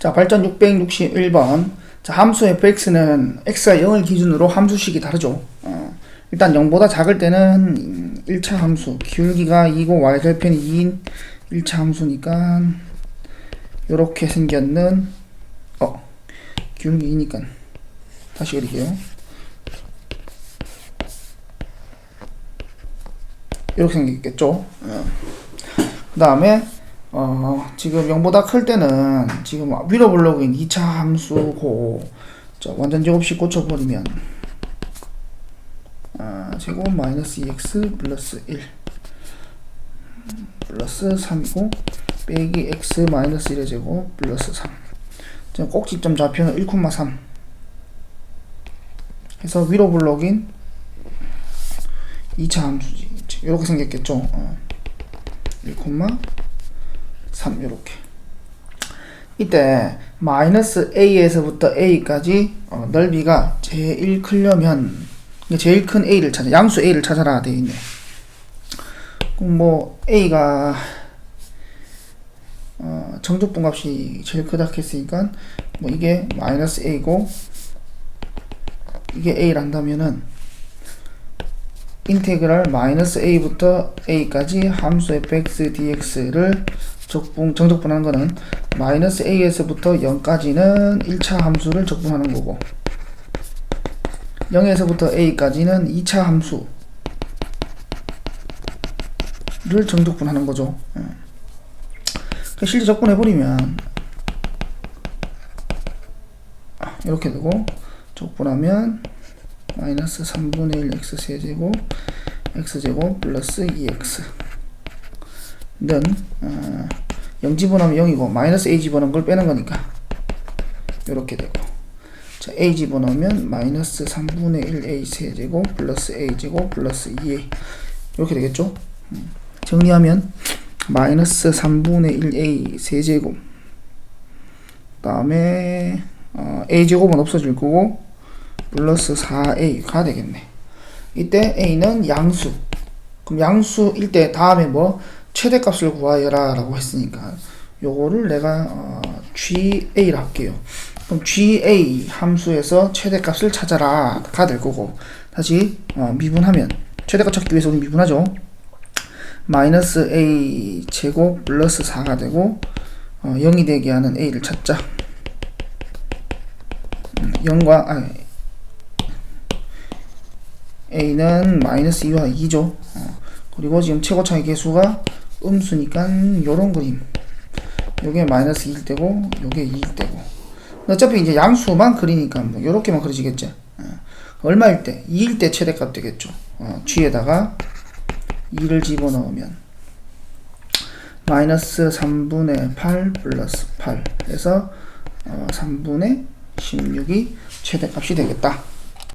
자, 발전 661번. 자, 함수 fx는 x가 0을 기준으로 함수식이 다르죠. 어, 일단 0보다 작을 때는 1차 함수, 기울기가 2고 y절편이 2인 1차 함수니까 요렇게 생겼는 어, 기울기 2니까 다시 그릴게요. 이렇게 생겼겠죠. 그 다음에 어, 지금 0보다 클 때는 지금 위로 블록인 2차 함수고 자, 완전 제곱식 고쳐버리면 아, 제곱 마이너스 2x 플러스 1 플러스 3이고 빼기 x 마이너스 1의 제곱 플러스 3 자, 꼭지점 좌표는 1,3 해서 위로 블록인 2차 함수지. 이렇게 생겼겠죠? 어. 1,3 이렇게. 이때 마이너스 a에서부터 a까지 어, 넓이가 제일 크려면 제일 큰 a를 찾아 양수 a를 찾아라 되어 있네. 뭐 a가 어, 정적분 값이 제일 크다 했으니까 뭐 이게 마이너스 a고 이게 a란다면은 인테그랄 마이너스 a부터 a까지 함수 fx dx를 적분 정적분하는 거는 마이너스 a에서부터 0까지는 1차 함수를 적분하는 거고 0에서부터 a까지는 2차 함수를 정적분하는 거죠. 예. 그 실제 적분해 버리면 이렇게 되고 적분하면 마이너스 3분의 1 x 세제곱 x제곱 플러스 2x 는 어, 0 집어넣으면 0이고 마이너스 a 집어넣은 걸 빼는 거니까. 이렇게 되고. 자 a 집어넣으면 마이너스 3분의 1 a 세제곱 플러스 a 제곱 플러스 2a 이렇게 되겠죠? 음, 정리하면 마이너스 3분의 1 a 세제곱. 다음에 어, a 제곱은 없어질 거고 플러스 4a가 되겠네. 이때 a는 양수. 그럼 양수일 때 다음에 뭐 최대값을 구하여라 라고 했으니까 요거를 내가 어, GA라 할게요. 그럼 GA 함수에서 최대값을 찾아라 가 될 거고 다시 어, 미분하면 최대값 찾기 위해서 우리 미분하죠. 마이너스 A 제곱 플러스 4가 되고 어, 0이 되게 하는 A를 찾자. 음, 0과 아, a는 마이너스 2와 2죠. 어, 그리고 지금 최고 차의 개수가 음수니까 요런 그림. 요게 마이너스 2일 때고 요게 2일 때고. 어차피 이제 양수만 그리니까 뭐 요렇게만 그려지겠죠. 어, 얼마일 때? 2일 때 최대값 되겠죠. 어, g에다가 2를 집어넣으면 마이너스 3분의 8 플러스 8 해서 어, 3분의 16이 최대값이 되겠다.